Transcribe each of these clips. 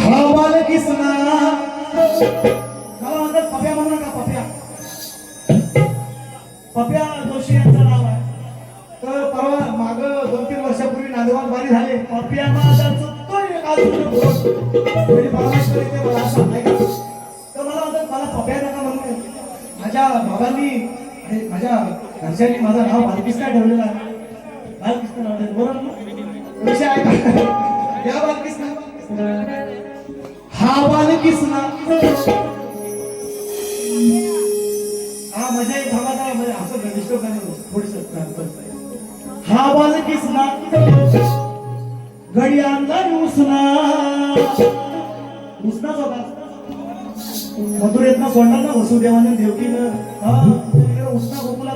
हा मला म्हणतात पप्या म्हणू नका पप्या. पप्या जोशी यांचं नाव आहे. तर परवा माग दोन तीन वर्षापूर्वी नांदगाव बारी झाले. पप्या माझा चुकतोय म्हणजे परमेश्वर इथे मला असं तर मला म्हणतात मला पप्या नका माझ्या बाबांनी माझ्या घरच्यांनी माझं नाव बालकृष्ण ठेवलेलं आहे. बालकृष्ण नाव बरोबर हा बाल किसना? हा मजा एक म्हणजे थांबा थांबा म्हणजे असं गणेश लोकांना थोडस हा बाल किसना? घडी आणला उसना उसनाच होता मथुरेतनं सोडला ना वसुदेवाने देवकीनं. उसना गोकुला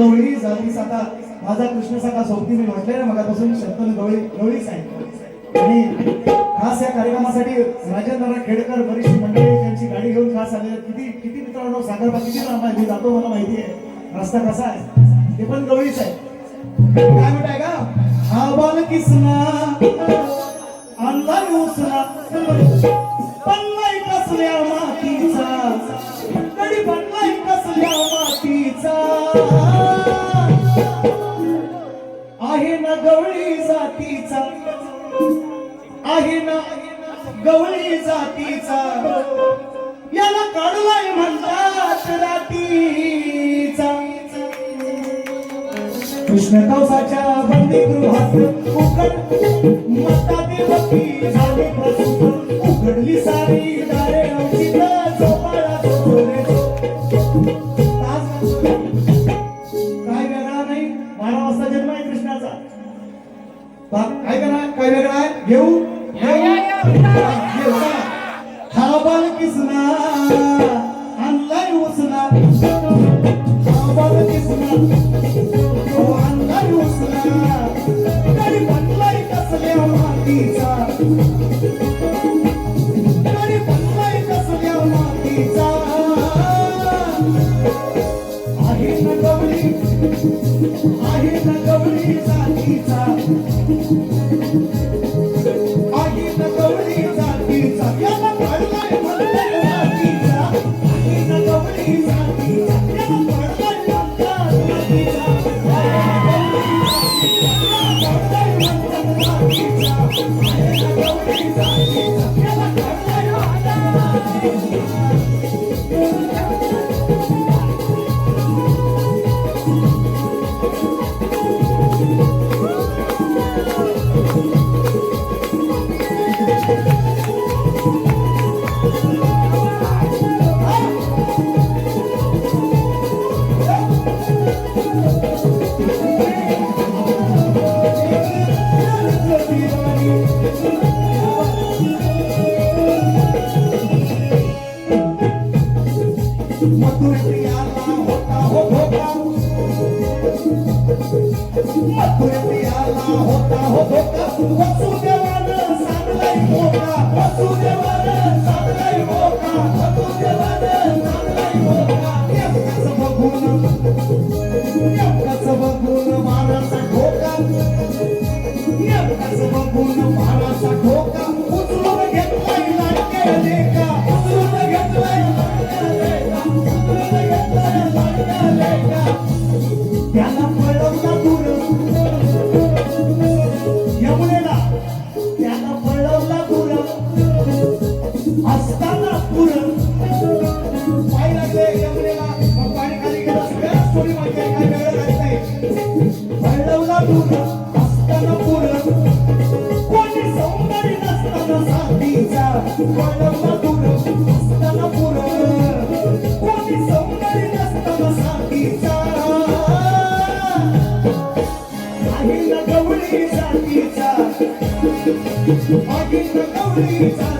गवळी जातीच आता माझा कृष्ण सखा सोबती मी म्हटलंय ना मगापासून शब्द गवळी गवळीच आहे आणि खास या कार्यक्रमासाठी राजेंद्र खेडकर वरिष्ठ मंडळी त्यांची गाडी घेऊन खास आले. किती किती मित्रांनो सागरबा किती लांब आहे? मी जातो मला माहिती आहे. रस्ता कसा आहे? ते पण गवळीच आहे. काय म्हणताय का? हा बाल किसना आणलाय उसना. पल्लाय कसल्या मातीचा. कडी पल्लाय ना गवळी जातीचा. आहे ना गवळी जातीचा. याला काढलाय म्हणतात रातीचा. कृष्ण कवसाच्या बंदीगृहात उघड माता देवती झाली प्रसूत उघडली सारी दारे मथुर प्रियाला होता हो धोका वसुदेवानं सांगलाय I get the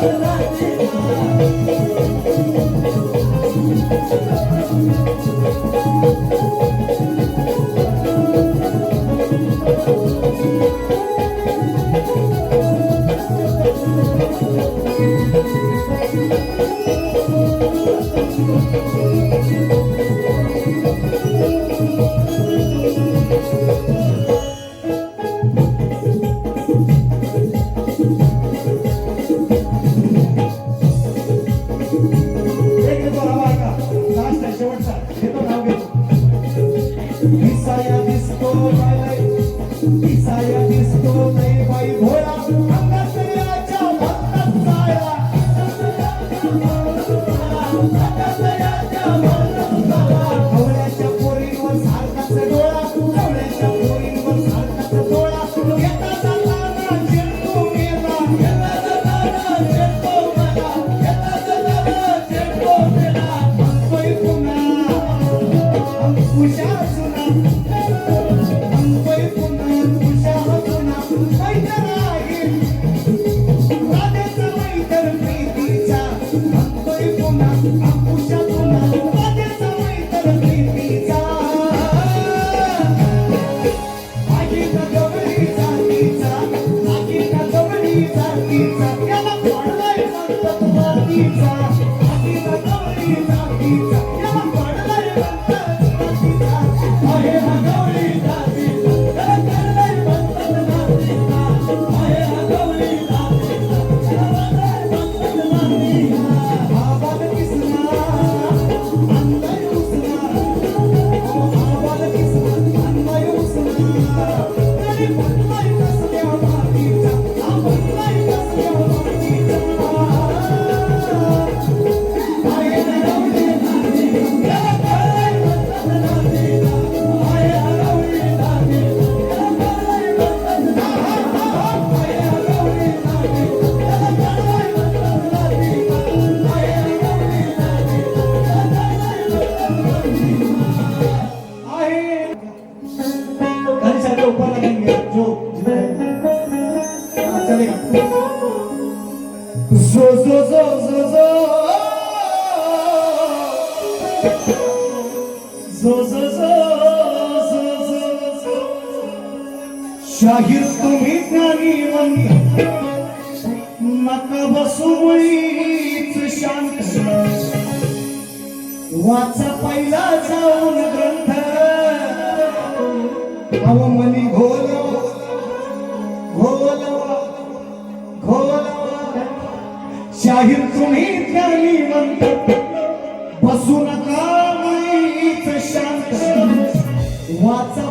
Tonight 大雪下 शाहीर तुम्ही ज्ञानी मंत नका बसू शांत. वाचा पहिला जाऊन ग्रंथ. अवमनी घोल. घोल. घोल. शाहीर तुम्ही ज्ञानी मंत बसू नका शांत. वाचा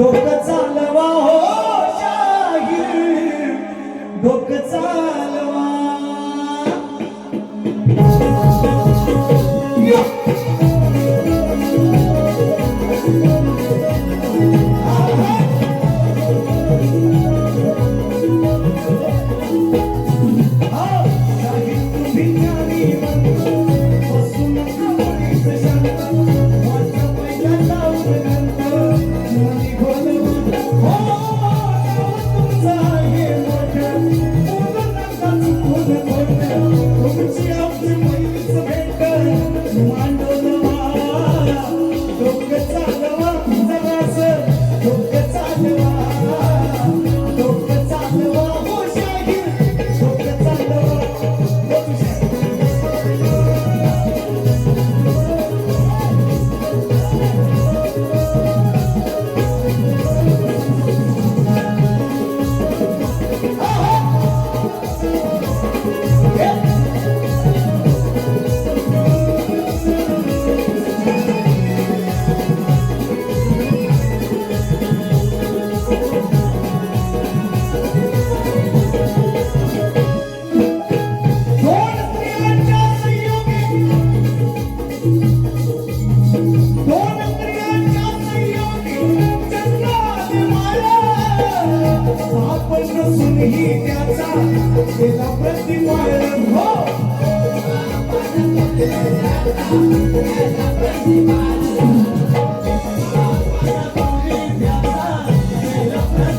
도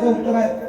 काय त्याचं